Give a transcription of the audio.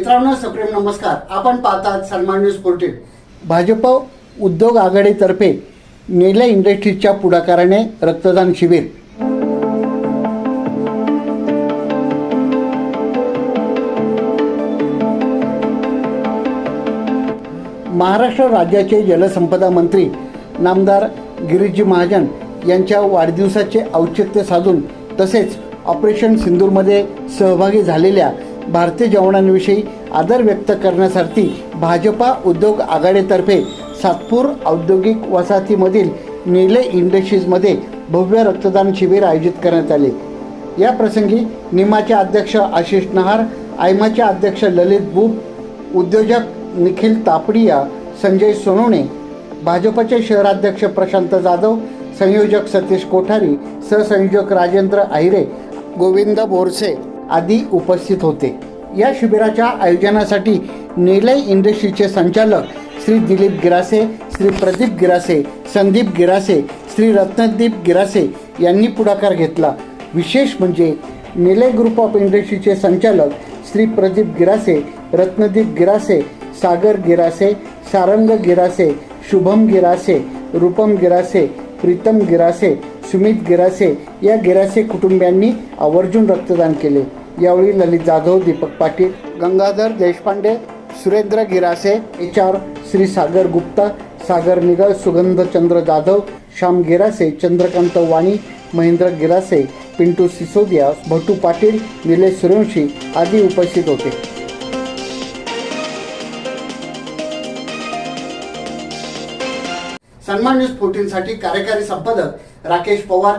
मित्रांनो सप्रेम नमस्कार. आपण पाहतात सन्मान न्यूज फोर्टीन भाजप उद्योग आघाडीतर्फे नेल्या इंडस्ट्रीजच्या पुढाकाराने रक्तदान शिबिर. महाराष्ट्र राज्याचे जलसंपदा मंत्री नामदार गिरीशजी महाजन यांच्या वाढदिवसाचे औचित्य साधून तसेच ऑपरेशन सिंदूरमध्ये सहभागी झालेल्या भारतीय जवानांविषयी आदर व्यक्त करण्यासाठी भाजपा उद्योग आघाडीतर्फे सातपूर औद्योगिक वसाहतीमधील निले इंडस्ट्रीजमध्ये भव्य रक्तदान शिबिर आयोजित करण्यात आले. या प्रसंगी निमाचे अध्यक्ष आशिष नहार आयमाचे अध्यक्ष ललित बुब उद्योजक निखिल तापडिया संजय सोनवणे भाजपचे शहराध्यक्ष प्रशांत जाधव संयोजक सतीश कोठारी सहसंयोजक राजेंद्र आहिरे गोविंद बोरसे आदी उपस्थित होते. या शिबिराच्या आयोजनासाठी निलय इंडस्ट्रीचे संचालक श्री दिलीप गिरासे श्री प्रदीप गिरासे संदीप गिरासे श्री रत्नदीप गिरासे यांनी पुढाकार घेतला. विशेष म्हणजे निलय ग्रुप ऑफ इंडस्ट्रीचे संचालक श्री प्रदीप गिरासे रत्नदीप गिरासे सागर गिरासे सारंग गिरासे शुभम गिरासे रूपम गिरासे प्रीतम गिरासे सुमित गिरासे या गिरासे कुटुंबियांनी आवर्जून रक्तदान केले. यावेळी ललित जाधव दीपक पाटील गंगाधर देशपांडे सुरेंद्र गिरासे एच आर श्री सागर गुप्ता सागर निगळ सुगंधचंद्र जाधव श्याम गिरासे चंद्रकांत वाणी महेंद्र गिरासे पिंटू सिसोदिया भटू पाटील निलेश सूर्यवंशी आदी उपस्थित होते. सन्मान न्यूज फोर्टीन साठी कार्यकारी संपादक राकेश पवार